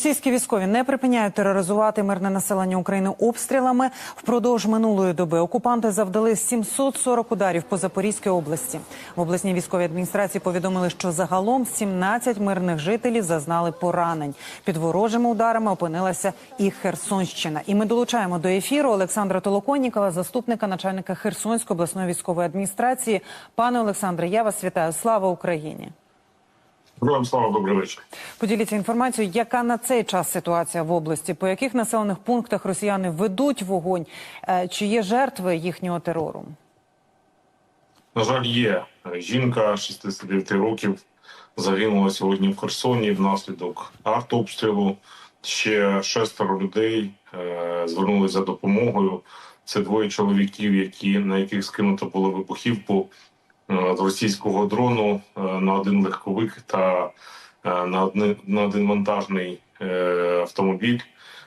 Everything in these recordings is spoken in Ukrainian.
Російські військові не припиняють тероризувати мирне населення України обстрілами. Впродовж минулої доби окупанти завдали 740 ударів по Запорізькій області. В обласній військовій адміністрації повідомили, що загалом 17 мирних жителів зазнали поранень. Під ворожими ударами опинилася і Херсонщина. І ми долучаємо до ефіру Олександра Толоконнікова, заступника начальника Херсонської обласної військової адміністрації. Пане Олександре, я вас вітаю. Слава Україні! Героям слава, добрий вечір. Поділіться інформацією, яка на цей час ситуація в області, по яких населених пунктах росіяни ведуть вогонь, Е, чи є жертви їхнього терору? На жаль, є жінка 69 років загинула сьогодні в Херсоні внаслідок артобстрілу. Ще шестеро людей е, звернулися за допомогою. Це двоє чоловіків, які на яких скинуто було вибухівку е, з російського дрону е, на один легковик та е, на один, на один вантажний е, автомобіль.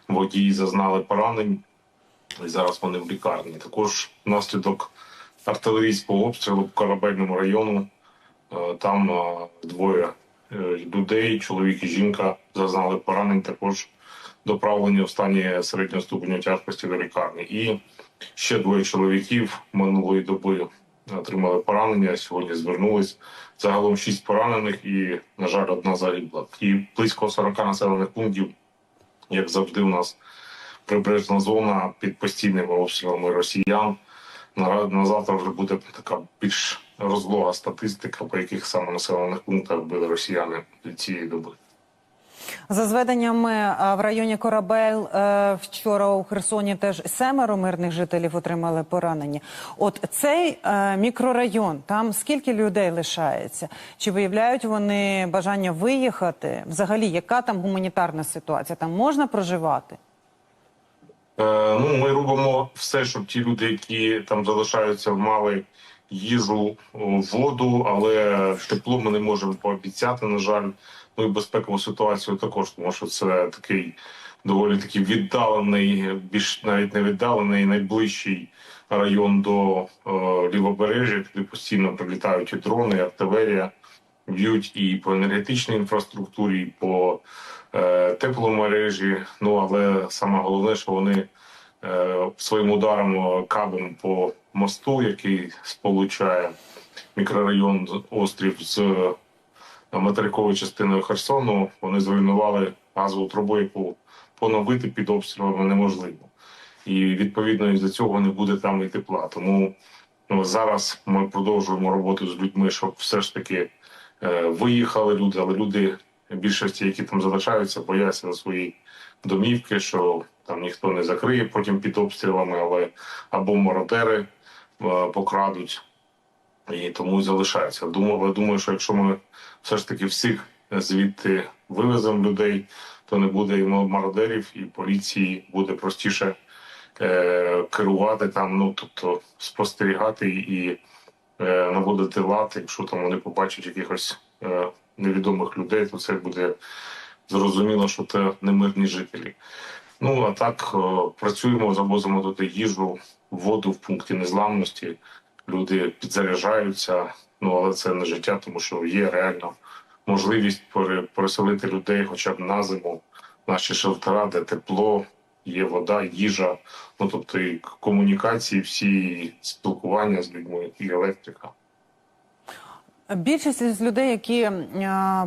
Водії зазнали поранень. І зараз вони в лікарні. Також внаслідок артилерійського обстрілу по корабельному району. е, Там е, двоє е, людей, чоловік і жінка, зазнали поранень, також доправлені в стані середнього ступеня тяжкості до лікарні. І ще двоє чоловіків минулої доби отримали поранення. Сьогодні звернулись. Загалом шість поранених і, на жаль, одна загибла. І близько 40 населених пунктів, як завжди, у нас прибережна зона під постійними обстрілами росіян. На, на завтра вже буде така більш розлога статистика, по яких саме населених пунктах били росіяни цієї доби. За зведеннями е, в районі Корабель е, вчора у Херсоні теж семеро мирних жителів отримали поранення. От цей е, мікрорайон, там скільки людей лишається? Чи виявляють вони бажання виїхати? Взагалі, яка там гуманітарна ситуація? Там можна проживати? Ну, ми робимо все, щоб ті люди, які там залишаються, мали їжу, воду, але тепло ми не можемо пообіцяти, на жаль. Ну і безпекову ситуацію також, тому що це такий доволі таки віддалений, більш навіть не віддалений, найближчий район до е, лівобережжя, куди постійно прилітають і дрони, і артилерія, б'ють і по енергетичній інфраструктурі, і по е, тепломережі. Ну але саме головне, що вони е, своїм ударом е, кабом по мосту, який сполучає мікрорайон острів з материковою частиною Херсону, вони зруйнували газову трубу, яку поновити під обстрілами неможливо. І відповідно із за цього не буде там і тепла. Тому ну, зараз ми продовжуємо роботу з людьми, щоб все ж таки е, виїхали люди, але люди більшості, які там залишаються, бояться за свої домівки, що там ніхто не закриє потім під обстрілами, але або мародери е, покрадуть, і тому залишаються. Думаю, думаю, що якщо ми все ж таки всіх звідти вивеземо людей, то не буде і мародерів, і поліції буде простіше е, керувати там, ну тобто спостерігати і е, наводити лад, якщо там вони побачать якихось е, невідомих людей, то це буде зрозуміло, що це не мирні жителі. Ну а так е, працюємо, завозимо туди їжу, воду в пункті незламності. Люди підзаряджаються, ну але це не життя, тому що є реально можливість пере- переселити людей хоча б на зиму, наші шелтера, де тепло, є вода, їжа, ну тобто і комунікації, всі і спілкування з людьми, і електрика. Більшість з людей, які е,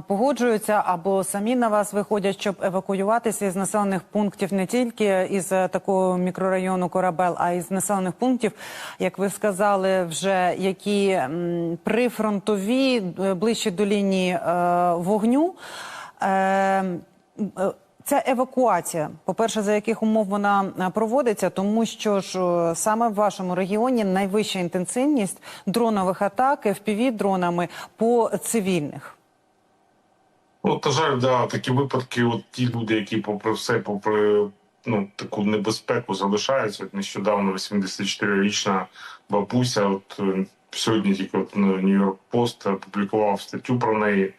погоджуються або самі на вас виходять, щоб евакуюватися із населених пунктів не тільки із е, такого мікрорайону Корабел, а із населених пунктів, як ви сказали, вже які прифронтові, е, ближче до лінії вогню. Ця евакуація, по-перше, за яких умов вона е, проводиться, тому що ж е, саме в вашому регіоні найвища інтенсивність дронових атак fpv дронами по цивільних. Ну, на жаль, да, такі випадки, от ті люди, які попри все, попри ну, таку небезпеку залишаються. От нещодавно 84-річна бабуся, от е, сьогодні тільки от Нью-Йорк Пост опублікував статтю про неї.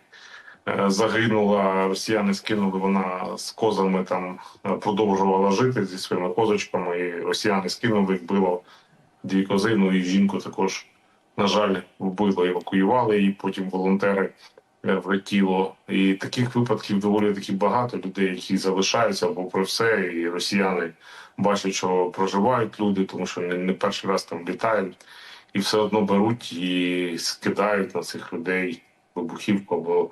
Е, Загинула, росіяни скинули, вона з козами там е, продовжувала жити зі своїми козочками. І росіяни скинули, їх било дві кози, ну і жінку також, на жаль, вбило, евакуювали її. Потім волонтери е, влетіло. І таких випадків доволі таки багато людей, які залишаються або про все, і росіяни бачать, що проживають люди, тому що не перший раз там літають, і все одно беруть і скидають на цих людей вибухівку або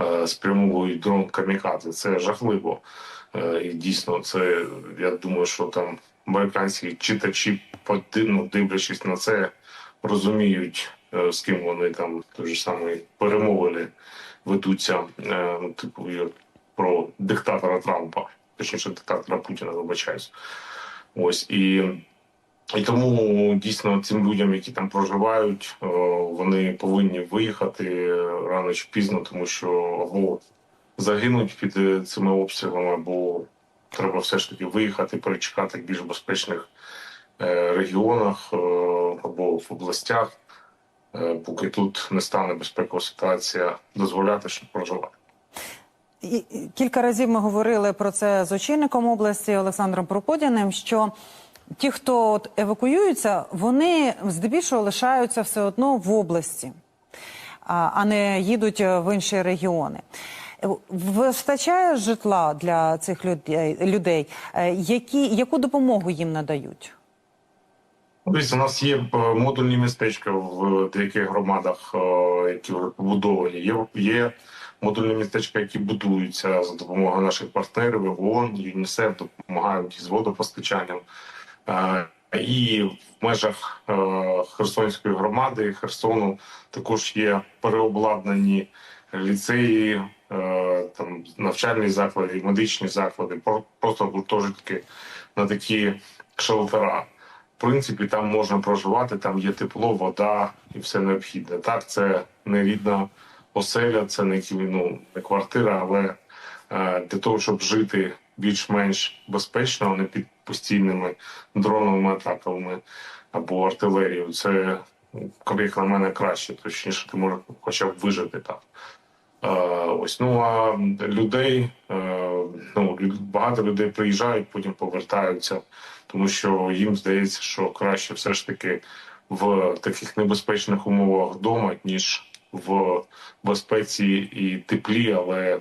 е, спрямовують дрон камікадзе. Це жахливо. Е, і дійсно, це я думаю, що там американські читачі, ну, дивлячись на це, розуміють, е, з ким вони там той же самий перемовини ведуться, типу, про диктатора Трампа, точніше, диктатора Путіна, вибачаюсь. Ось і. І тому дійсно цим людям, які там проживають, е, вони повинні виїхати рано чи пізно, тому що або загинуть під е, цими обстрілами, або треба все ж таки виїхати, перечекати в більш безпечних е, регіонах або в областях, поки тут не стане безпекова ситуація, дозволяти, щоб проживати. Кілька разів ми говорили про це з очільником області Олександром Проподяним, що ті, хто от евакуюються, вони здебільшого лишаються все одно в області, а не їдуть е, в інші регіони. Е, Вистачає житла для цих людей, Е, які, яку допомогу їм надають? Дивіться, у нас є модульні містечка в деяких громадах, які вже побудовані. Є, є модульні містечка, які будуються за допомогою наших партнерів, ООН, ЮНІСЕФ допомагають із водопостачанням. І в межах е, Херсонської громади Херсону також є переобладнані ліцеї, е, там навчальні заклади, медичні заклади, про- просто гуртожитки на такі шелтера. В принципі, там можна проживати, там є тепло, вода і все необхідне. Так, це не рідна оселя, це не, ну, не квартира, але е, для того, щоб жити більш-менш безпечно, не під постійними дроновими атаками або артилерією, це ну, як на мене краще, точніше, ти можеш хоча б вижити там. Е, ось ну а людей е, ну багато людей приїжджають, потім повертаються, тому що їм здається, що краще все ж таки в таких небезпечних умовах вдома, ніж в безпеці і теплі, але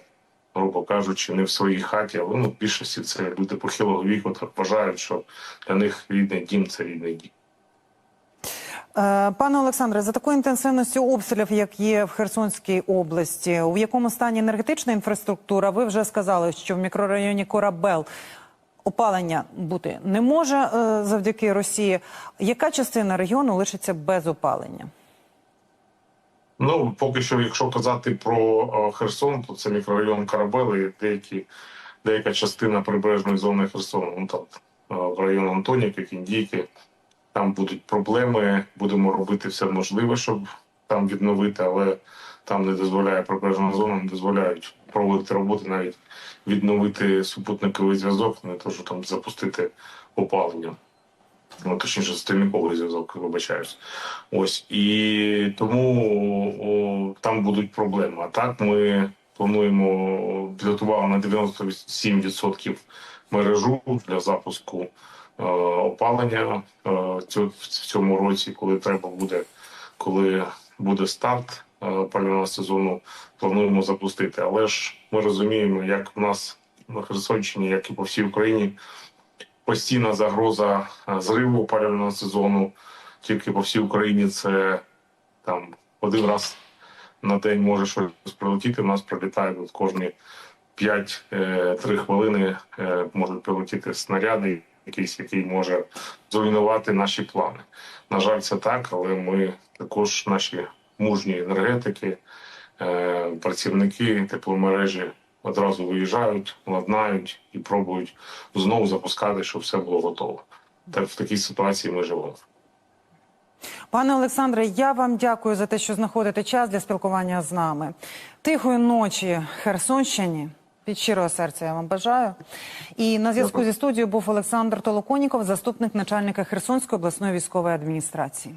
грубо кажучи, не в своїй хаті. Але ну, в більшості це люди похилого віку так вважають, що для них рідний дім це рідний дім. Е, Пане Олександре, за такою інтенсивністю обстрілів, як є в Херсонській області, у якому стані енергетична інфраструктура? Ви вже сказали, що в мікрорайоні Корабел опалення бути не може е, завдяки Росії. Яка частина регіону лишиться без опалення? Ну, поки що, якщо казати про е, Херсон, то це мікрорайон Карабели деякі, деяка частина прибережної зони Херсону. Ну там е, в район Антонівки, Кіндійки. Там будуть проблеми. Будемо робити все можливе, щоб там відновити, але там не дозволяє прибережна зона, не дозволяють проводити роботи, навіть відновити супутниковий зв'язок, не то, що там запустити опалення. Ну, точніше, стільниковий зв'язок, вибачаюсь. Ось і тому о, там будуть проблеми. А так ми плануємо підготували на 97% мережу для запуску е, опалення е, в цьому році, коли треба буде, коли буде старт е, опалювального сезону, плануємо запустити. Але ж ми розуміємо, як в нас на Херсонщині, як і по всій Україні, постійна загроза е, зриву опалювального сезону. Тільки по всій Україні це там один раз на день може щось прилетіти. У нас прилітає кожні 5-3 хвилини е, можуть прилетіти снаряди, якийсь, який може зруйнувати наші плани. На жаль, це так, але ми також наші мужні енергетики, е, працівники тепломережі одразу виїжджають, ладнають і пробують знову запускати, щоб все було готово. Так в такій ситуації ми живемо. Пане Олександре, я вам дякую за те, що знаходите час для спілкування з нами. Тихої ночі Херсонщині. Від щирого серця я вам бажаю. І на зв'язку зі студією був Олександр Толоконіков, заступник начальника Херсонської обласної військової адміністрації.